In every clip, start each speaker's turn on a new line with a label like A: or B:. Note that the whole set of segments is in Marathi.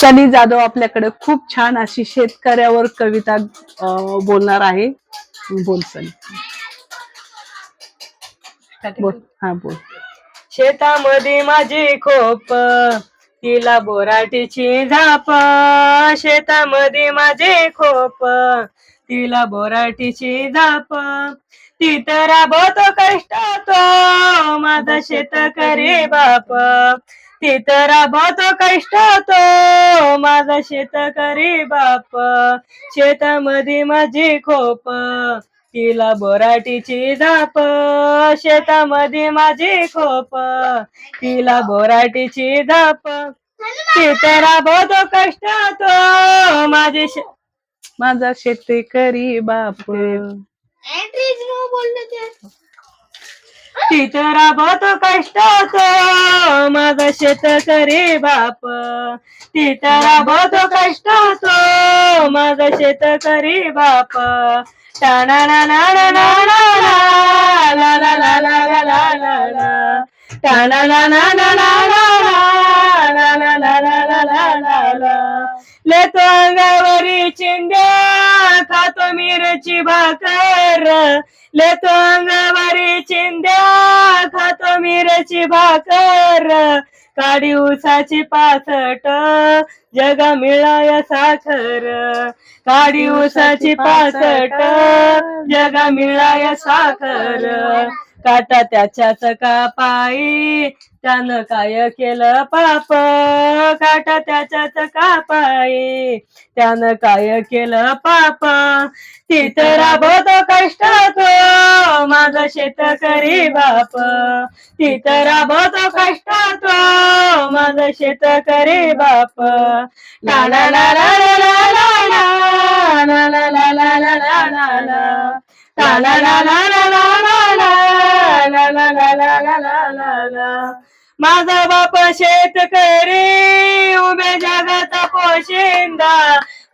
A: सनी जाधव आपल्याकडे खूप छान अशी शेतकऱ्यावर कविता बोलणार आहे. बोल सनी. बोल. हा बोल.
B: शेतामध्ये माझी खोप तिला बोराटीची झाप. शेतामध्ये माझे खोप तिला बोराटीची झाप. ती तर राबवतो कष्टातो माझा शेतकरी बाप. ती तर राबवतो कष्टातो माझा शेतकरी बाप. शेतामध्ये माझी खोप. तिला बोराटीची झाप. शेतामध्ये माझी खोप. तिला बोराटीची झाप. तिथं राबवतो कष्टातो माझे शे-
A: माझा शेतकरी बाप.
B: तिथं कष्ट कष्टातो माझा शेतकरी बाप. तिथं कष्ट कष्टातो माझा शेतकरी बाप. टाणा ना ना ना ना ना ला ला ला ला ला ला ला ला टाणा ना ना ना ना ना ला ला ला ला ला ला ला ला लेतो अंगावरी चिंध्या मिरची भाकर लेतो अंगावरी चिंध्या खातो मिरची भाकर. काडी उसाची पासट जगा मिळाया साखर. काडी उसाची पासट जगा मिळाया साखर. काटा त्याच्याच का पायी त्यानं काय केलं पाप काटा त्याच्याच का पायी त्यानं काय केलं पाप तिथं राबवतो कष्टातो माझा शेतकरी बाप तिथं राबवतो कष्टातो माझा शेतकरी बाप ला ला ला ला ला ला ला ला ला ला ला ला ला ला ला. ला ला ला ला ला ला ला ला ला ला ला ला ला ला. माझा बाप शेतकरी उभे जगात पोशिंदा.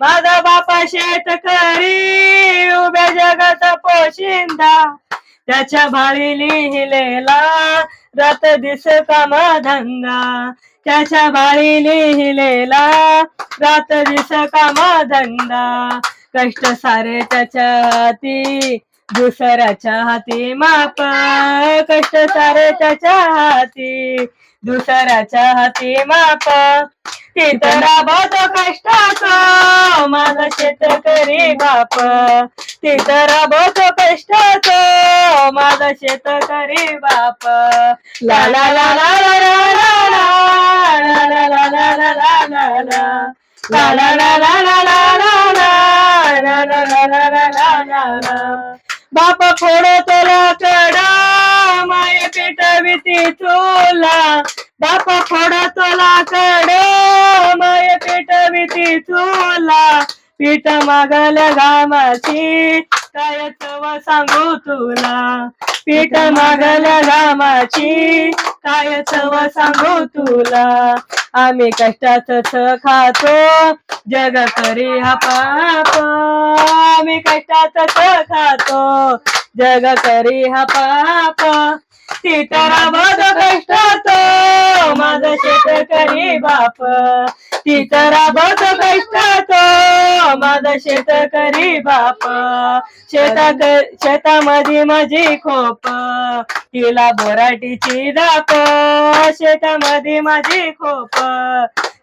B: माझा बाप शेतकरी उभ्या जगात पोशिंदा. त्याच्या भाळी लिहिलेला रात दिस कामा धंदा त्याच्या भाळी लिहिलेला रात दिस कामा धंदा कष्ट सारे त्याच्या हाती दुसऱ्याच्या हाती माप कष्ट सारे त्याच्या हाती दुसऱ्याच्या हाती माप तिथं राबवतो कष्टाचं माझा शेतकरी बाप तिथं राबवतो कष्टाचं माझा शेतकरी बाप ला ला ला ला ला ला ला ला ला ला ला ला ला ला ला. ला ला ला ला ला ला ला ला ला ला ला ला ला ला ला ला. बाप फोडतो कडा माय पेटविती चुला बाप फोडतो कडा माय पेटविती चुला पीठ मागल्या घामाची. काय चव सांगू तुला? पीठ मागल्या घामाची. काय चव सांगू तुला? आम्ही कष्टाच खातो. जग करी हा पाप. आम्ही कष्टाच खातो. जग करी हा पाप. तिथं बद कष्टातो. माझा शेतकरी बाप. तिथं बद कष्टात. माझा शेतकरी बाप. शेता शेतामध्ये माझी खोप. तिला बोराटीची दाप शेतामध्ये माझी खोप.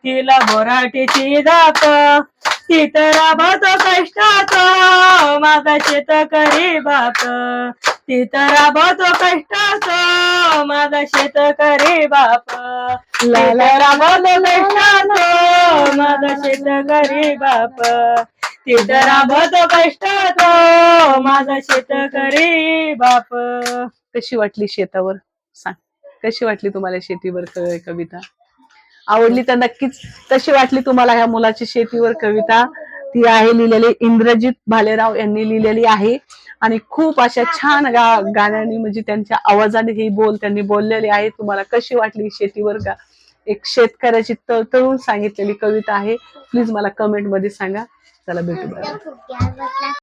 B: तिला बोराटीची दाप तिथं राबतो कष्टातो. माझा शेतकरी बाप. तिथं राबतो कष्टातो. माझा शेतकरी बाप. तिथं राबतो कष्टातो. माझा शेतकरी बाप. तिथं राबतो कष्टातो माझा शेतकरी बाप.
A: कशी वाटली शेतावर? सांग. कशी वाटली तुम्हाला शेतीवर कविता? आवडली तर नक्कीच कशी वाटली तुम्हाला ह्या मुलाची शेतीवर कविता. ती आहे लिहिलेली इंद्रजित भालेराव यांनी लिहिलेली आहे. आणि खूप अशा छान गा गाण्याने म्हणजे त्यांच्या आवाजाने ही बोल त्यांनी बोललेले आहे. तुम्हाला कशी वाटली शेतीवर का एक शेतकऱ्याची तळतळून सांगितलेली कविता आहे. प्लीज मला कमेंटमध्ये सांगा. चला भेटू